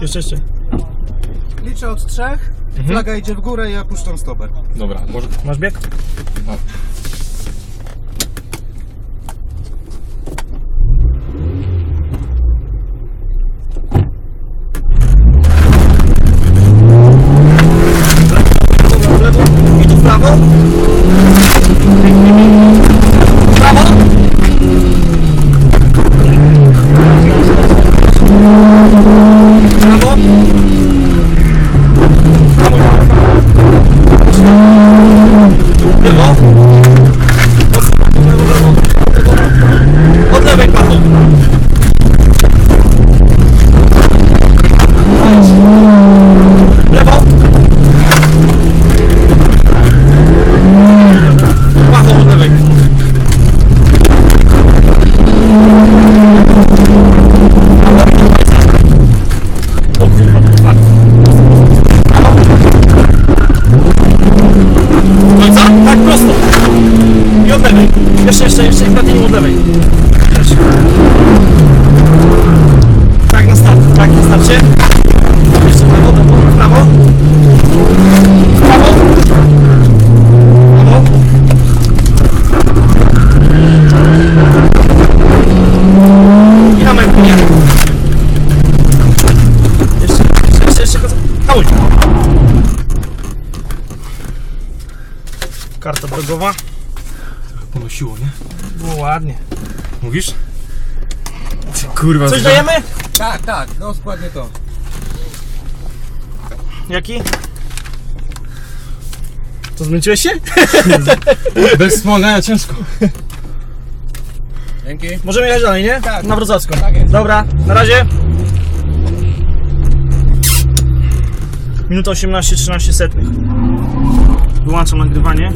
Jeszcze, jeszcze. Liczę od trzech, flaga idzie w górę i ja puszczam stoper. Dobra, może... Masz bieg? No. Dobra, w lewo i tu w prawo. W prawo. W prawo. Lewo. Lewo, lewo, lewo. Od lewej Paweł. Lewo. Paweł od lewej. O kurwa, fuck. Końca? Tak, prosto. I od lewej. Jeszcze, jeszcze, od lewej. Jeszcze. Tak, na start. Tak, na starcie. Jeszcze w prawo, prawo. Prawo. W prawo. I męku, nie? Jeszcze, jeszcze, jeszcze, jeszcze. Hamuj. Karta drogowa. Ponosiło, nie? Było ładnie. Mówisz? Ty, Kurwa, Coś dajemy? Tak, tak, no dokładnie to. Jaki? To zmęczyłeś się? Bez wspomagania ciężko. Dzięki. Możemy jechać dalej, nie? Tak. Na Wrocławską. Tak jest. Dobra, na razie. Minuta 18, 13 setnych. Wyłączam nagrywanie.